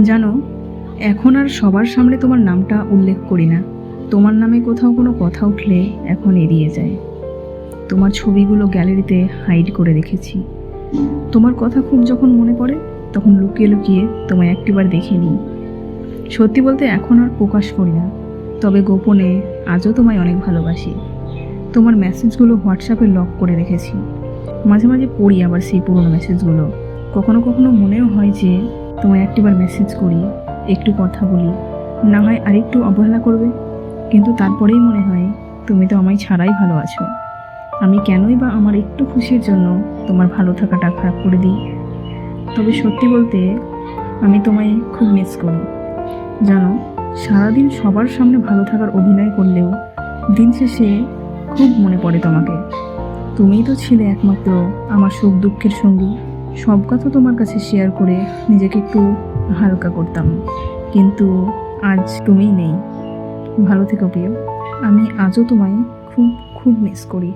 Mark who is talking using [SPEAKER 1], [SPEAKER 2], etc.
[SPEAKER 1] জানো, এখন আর সবার সামনে তোমার নামটা উল্লেখ করি না। তোমার নামে কোথাও কোনো কথা উঠলে এখন এড়িয়ে যায়। তোমার ছবিগুলো গ্যালারিতে হাইড করে রেখেছি তোমার কথা খুব যখন মনে পড়ে, তখন লুকিয়ে লুকিয়ে তোমায় একটিবার দেখে নিই সত্যি বলতে এখন আর প্রকাশ করি না। তবে গোপনে আজও তোমায় অনেক ভালোবাসি। তোমার মেসেজগুলো হোয়াটসঅ্যাপে লক করে রেখেছি। মাঝে মাঝে পড়ি আবার সেই পুরনো মেসেজগুলো। কখনো কখনো মনেও হয় যে তোমায় একটিবার মেসেজ করি, একটু কথা বলি, না হয় আরেকটু অবহেলা করবে। কিন্তু তারপরেই মনে হয় তুমি তো আমায় ছাড়াই ভালো আছো। আমি কেনই বা আমার একটু খুশির জন্য তোমার ভালো থাকাটা খারাপ করে দিই? তবে সত্যি বলতে আমি তোমায় খুব মিস করি। জানো, সারাদিন সবার সামনে ভালো থাকার অভিনয় করলেও দিন শেষে খুব মনে পড়ে তোমাকে। তুমিই তো ছিলে একমাত্র আমার সুখ দুঃখের সঙ্গী। সব কথা তোমার কাছে শেয়ার করে নিজেকে একটু হালকা করতাম। কিন্তু আজ তুমি নেই। ভালো থেকো প্রিয়। আমি আজও তোমায় খুব খুব মিস করি।